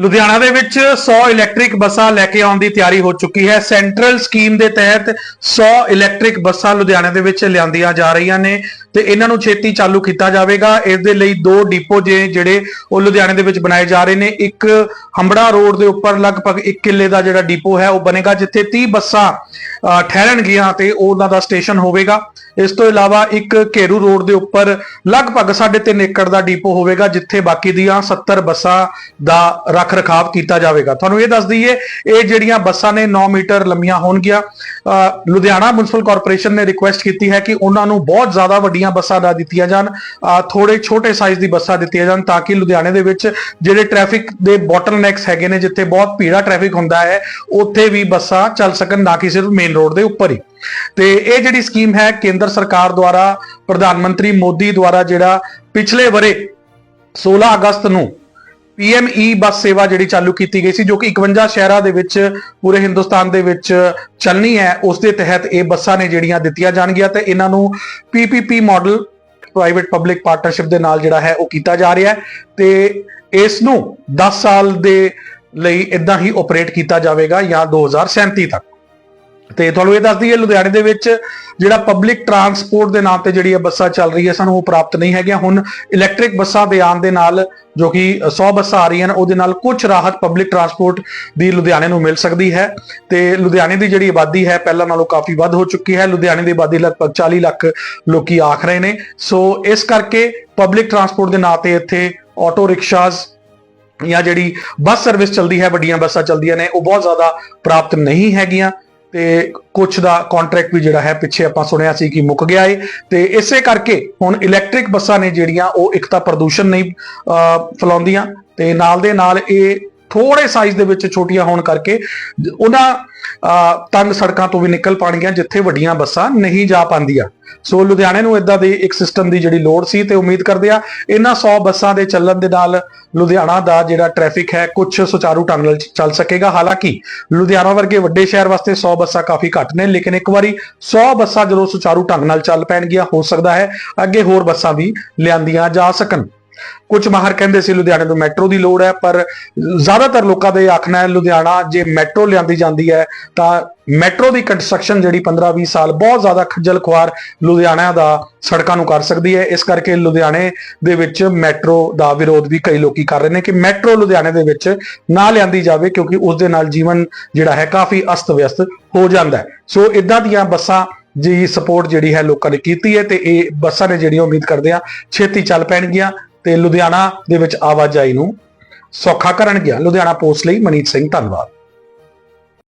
ਲੁਧਿਆਣਾ ਦੇ ਵਿੱਚ 100 ਇਲੈਕਟ੍ਰਿਕ ਬੱਸਾਂ ਲੈ ਕੇ ਆਉਣ ਦੀ ਤਿਆਰੀ ਹੋ ਚੁੱਕੀ ਹੈ। ਸੈਂਟਰਲ ਸਕੀਮ ਦੇ ਤਹਿਤ 100 ਇਲੈਕਟ੍ਰਿਕ ਬੱਸਾਂ ਲੁਧਿਆਣਾ ਦੇ ਵਿੱਚ ਲਿਆਂਦੀਆਂ ਜਾ ਰਹੀਆਂ ਨੇ। ਤੇ ਇਹਨਾਂ ਨੂੰ ਛੇਤੀ ਚਾਲੂ ਕੀਤਾ ਜਾਵੇਗਾ। ਇਸ ਦੇ ਲਈ ਦੋ ਡਿਪੋ ਜੇ ਜਿਹੜੇ ਉਹ ਲੁਧਿਆਣੇ ਦੇ ਵਿੱਚ ਬਣਾਏ ਜਾ ਰਹੇ ਨੇ। ਇੱਕ ਹੰਬੜਾ ਰੋਡ ਦੇ ਉੱਪਰ ਲਗਭਗ 1 ਕਿੱਲੇ ਦਾ ਜਿਹੜਾ ਡਿਪੋ ਹੈ ਉਹ ਬਣੇਗਾ ਜਿੱਥੇ 30 ਬੱਸਾਂ ਅਹ, ਠਹਿਰਨਗੀਆਂ ਤੇ ਉਹਨਾਂ ਦਾ ਸਟੇਸ਼ਨ ਹੋਵੇਗਾ। ਇਸ ਤੋਂ ਇਲਾਵਾ ਇੱਕ ਘੇਰੂ ਰੋਡ ਦੇ ਉੱਪਰ ਲਗਭਗ 3.5 ਏਕੜ ਦਾ ਡਿਪੋ ਹੋਵੇਗਾ ਜਿੱਥੇ ਬਾਕੀ ਦੀਆਂ 70 ਬੱਸਾਂ ਦਾ ਰੱਖ ਰਖਾਵ ਕੀਤਾ ਜਾਵੇਗਾ। ਤੁਹਾਨੂੰ ਇਹ ਦੱਸ ਦਈਏ ਇਹ ਜਿਹੜੀਆਂ ਬੱਸਾਂ ਨੇ 9 ਮੀਟਰ ਲੰਮੀਆਂ ਹੋਣਗੀਆਂ। ਅਹ, ਲੁਧਿਆਣਾ ਮਿਊਨਿਸਪਲ ਕਾਰਪੋਰੇਸ਼ਨ ਨੇ ਰਿਕੁਐਸਟ ਕੀਤੀ ਹੈ ਕਿ ਉਹਨਾਂ ਨੂੰ ਬਹੁਤ ਜ਼ਿਆਦਾ ਵੱਡੀ ਵੱਡੀਆਂ ਬੱਸਾਂ ਨਾ ਦਿੱਤੀਆਂ ਜਾਣ ਥੋੜੇ ਛੋਟੇ ਸਾਈਜ਼ ਦੀ ਬੱਸਾਂ ਦਿੱਤੀਆਂ ਜਾਣ ਤਾਂ ਕਿ ਲੁਧਿਆਣੇ ਦੇ ਵਿੱਚ ਜਿਹੜੇ ਟ੍ਰੈਫਿਕ ਦੇ ਬੋਟਲਨੈਕਸ ਹੈਗੇ ਨੇ, ਜਿੱਥੇ ਬਹੁਤ ਭੀੜਾ ਟ੍ਰੈਫਿਕ ਹੁੰਦਾ ਹੈ, ਉੱਥੇ ਵੀ ਬੱਸਾਂ ਚੱਲ ਸਕਣ ਨਾ ਕਿ ਸਿਰਫ ਮੇਨ ਰੋਡ ਦੇ ਉੱਪਰ ਹੀ। ਤੇ ਇਹ ਜਿਹੜੀ ਸਕੀਮ ਹੈ, ਕੇਂਦਰ ਸਰਕਾਰ ਦੁਆਰਾ, ਪ੍ਰਧਾਨ ਮੰਤਰੀ ਮੋਦੀ ਦੁਆਰਾ ਜਿਹੜਾ ਪਿਛਲੇ ਬਰੇ 16 ਅਗਸਤ ਨੂੰ ਪੀਐਮਈ ਬੱਸ ਸੇਵਾ ਜਿਹੜੀ ਚਾਲੂ ਕੀਤੀ ਗਈ ਸੀ, ਜੋ ਕਿ 51 ਸ਼ਹਿਰਾਂ ਦੇ ਵਿੱਚ, ਪੂਰੇ ਹਿੰਦੁਸਤਾਨ ਦੇ ਵਿੱਚ ਚੱਲਣੀ ਹੈ, ਉਸ ਦੇ ਤਹਿਤ ਇਹ ਬੱਸਾਂ ਨੇ ਜਿਹੜੀਆਂ ਦਿੱਤੀਆਂ ਜਾਣਗੀਆਂ ਤੇ ਇਹਨਾਂ ਨੂੰ PPP model private public partnership ਦੇ ਨਾਲ ਜਿਹੜਾ ਹੈ, ਉਹ ਕੀਤਾ ਜਾ ਰਿਹਾ ਹੈ ਤੇ ਇਸ ਨੂੰ 10 ਸਾਲ ਦੇ ਲਈ ਇਦਾਂ ਹੀ ਆਪਰੇਟ ਕੀਤਾ ਜਾਵੇਗਾ ਜਾਂ 2037 ਤੱਕ। ਤੇ ਤੁਹਾਨੂੰ ਇਹ ਦੱਸ ਦਈਏ ਲੁਧਿਆਣੇ ਦੇ ਵਿੱਚ ਜਿਹੜਾ ਪਬਲਿਕ ਟਰਾਂਸਪੋਰਟ ਦੇ ਨਾਮ ਤੇ ਜਿਹੜੀ ਇਹ ਬੱਸਾਂ ਚੱਲ ਰਹੀ ਹੈ ਸਾਨੂੰ, ਉਹ ਪ੍ਰਾਪਤ ਨਹੀਂ ਹੈਗੀਆਂ। ਹੁਣ ਇਲੈਕਟ੍ਰਿਕ ਬੱਸਾਂ ਦੇ ਆਉਣ ਦੇ ਨਾਲ ਜੋ ਕਿ 100 ਬੱਸਾਂ ਆ ਰਹੀਆਂ ਨੇ, ਉਹਦੇ ਨਾਲ ਕੁਝ ਰਾਹਤ ਪਬਲਿਕ ਟਰਾਂਸਪੋਰਟ ਦੀ ਲੁਧਿਆਣੇ ਨੂੰ ਮਿਲ ਸਕਦੀ ਹੈ। ਤੇ ਲੁਧਿਆਣੇ ਦੀ ਜਿਹੜੀ ਆਬਾਦੀ ਹੈ, ਪਹਿਲਾਂ ਨਾਲੋਂ ਕਾਫੀ ਵੱਧ ਹੋ ਚੁੱਕੀ ਹੈ। ਲੁਧਿਆਣੇ ਦੀ ਆਬਾਦੀ ਲਗਭਗ 40 ਲੱਖ ਲੋਕੀ ਆਖ ਰਹੇ ਨੇ। ਸੋ ਇਸ ਕਰਕੇ ਪਬਲਿਕ ਟਰਾਂਸਪੋਰਟ ਦੇ ਨਾਂ ਤੇ ਇੱਥੇ ਆਟੋ ਰਿਕਸ਼ਾਜ਼ ਜਾਂ ਜਿਹੜੀ ਬੱਸ ਸਰਵਿਸ ਚੱਲਦੀ ਹੈ, ਵੱਡੀਆਂ ਬੱਸਾਂ ਚੱਲਦੀਆਂ ਨੇ, ਉਹ ਬਹੁਤ ਜ਼ਿਆਦਾ ਪ੍ਰਾਪਤ ਨਹੀਂ ਹੈਗੀਆਂ। ਤੇ ਕੁਝ ਦਾ ਕੰਟਰੈਕਟ ਵੀ ਜਿਹੜਾ ਹੈ ਪਿੱਛੇ ਆਪਾਂ ਸੁਣਿਆ ਸੀ ਕਿ ਮੁੱਕ ਗਿਆ ਏ। ਤੇ ਇਸੇ ਕਰਕੇ ਹੁਣ ਇਲੈਕਟ੍ਰਿਕ ਬੱਸਾਂ ਨੇ ਜਿਹੜੀਆਂ ਉਹ ਇੱਕ ਤਾਂ ਪ੍ਰਦੂਸ਼ਣ ਨਹੀਂ ਅਹ, ਫੈਲਾਉਂਦੀਆਂ ਤੇ ਨਾਲ ਦੇ ਨਾਲ ਇਹ ਥੋੜੇ ਸਾਈਜ਼ ਦੇ ਵਿੱਚ ਛੋਟੀਆਂ ਹੋਣ ਕਰਕੇ ਉਹਨਾਂ ਅਹ, ਤੰਗ ਸੜਕਾਂ ਤੋਂ ਵੀ ਨਿਕਲ ਪਾਣਗੀਆਂ ਜਿੱਥੇ ਵੱਡੀਆਂ ਬੱਸਾਂ ਨਹੀਂ ਜਾ ਪਾਉਂਦੀਆਂ। ਸੋ ਲੁਧਿਆਣੇ ਨੂੰ ਇਦਾਂ ਦੇ ਇੱਕ ਸਿਸਟਮ ਦੀ ਜਿਹੜੀ ਲੋੜ ਸੀ ਤੇ ਉਮੀਦ ਕਰਦੇ ਆ ਇਹਨਾਂ 100 ਬੱਸਾਂ ਦੇ ਚੱਲਣ ਦੇ ਨਾਲ ਲੁਧਿਆਣਾ ਦਾ ਜਿਹੜਾ ਟ੍ਰੈਫਿਕ ਹੈ ਕੁਝ ਸੁਚਾਰੂ ਢੰਗ ਨਾਲ ਚੱਲ ਸਕੇਗਾ। ਹਾਲਾਂਕਿ ਲੁਧਿਆਣਾ ਵਰਗੇ ਵੱਡੇ ਸ਼ਹਿਰ ਵਾਸਤੇ 100 ਬੱਸਾਂ ਕਾਫੀ ਘੱਟ ਨੇ ਲੇਕਿਨ ਇੱਕ ਵਾਰੀ 100 ਬੱਸਾਂ ਜਦੋਂ ਸੁਚਾਰੂ ਢੰਗ ਨਾਲ ਚੱਲ ਪੈਣਗੀਆਂ ਹੋ ਸਕਦਾ ਹੈ ਅੱਗੇ ਹੋਰ ਬੱਸਾਂ ਵੀ ਲਿਆਂਦੀਆਂ ਜਾ ਸਕਣ। ਕੁਝ ਮਾਹਰ ਕਹਿੰਦੇ ਸੀ ਲੁਧਿਆਣੇ ਨੂੰ ਮੈਟਰੋ ਦੀ ਲੋੜ ਹੈ, ਪਰ ਜ਼ਿਆਦਾਤਰ ਲੋਕਾਂ ਦਾ ਇਹ ਆਖਣਾ ਹੈ ਲੁਧਿਆਣਾ ਜੇ ਮੈਟਰੋ ਲਿਆਂਦੀ ਜਾਂਦੀ ਹੈ, ਤਾਂ ਮੈਟਰੋ ਦੀ ਕੰਸਟਰਕਸ਼ਨ ਜਿਹੜੀ 15-20 ਸਾਲ ਬਹੁਤ ਜ਼ਿਆਦਾ ਖੱਜਲ ਖੁਆਰ ਲੁਧਿਆਣਾ ਦਾ ਸੜਕਾਂ ਨੂੰ ਕਰ ਸਕਦੀ ਹੈ। ਇਸ ਕਰਕੇ ਲੁਧਿਆਣੇ ਦੇ ਵਿੱਚ ਮੈਟਰੋ ਦਾ ਵਿਰੋਧ ਵੀ ਕਈ ਲੋਕੀ ਕਰ ਰਹੇ ਨੇ ਕਿ ਮੈਟਰੋ ਲੁਧਿਆਣੇ ਦੇ ਵਿੱਚ ਨਾ ਲਿਆਂਦੀ ਜਾਵੇ, ਕਿਉਂਕਿ ਉਸ ਦੇ ਨਾਲ ਜੀਵਨ ਜਿਹੜਾ ਹੈ ਕਾਫੀ ਅਸਤ-ਵਿਅਸਤ ਹੋ ਜਾਂਦਾ ਹੈ। ਸੋ ਇਦਾਂ ਦੀਆਂ ਬੱਸਾਂ ਜੀ ਸਪੋਰਟ ਜਿਹੜੀ ਹੈ ਲੋਕਾਂ ਨੇ ਕੀਤੀ ਹੈ ਤੇ ਇਹ ਬੱਸਾਂ ਨੇ ਜਿਹੜੀਆਂ ਉਮੀਦ ਕਰਦੇ ਆ ਛੇਤੀ ਚੱਲ ਪੈਣਗੀਆਂ। ਤੇ ਲੁਧਿਆਣਾ ਦੇ ਵਿੱਚ ਆਵਾਜਾਈ ਨੂੰ ਸੌਖਾ ਕਰਨਗੀਆਂ ਲੁਧਿਆਣਾ ਪੋਸਟ ਲਈ ਮਨੀਤ ਸਿੰਘ ਧੰਨਵਾਦ।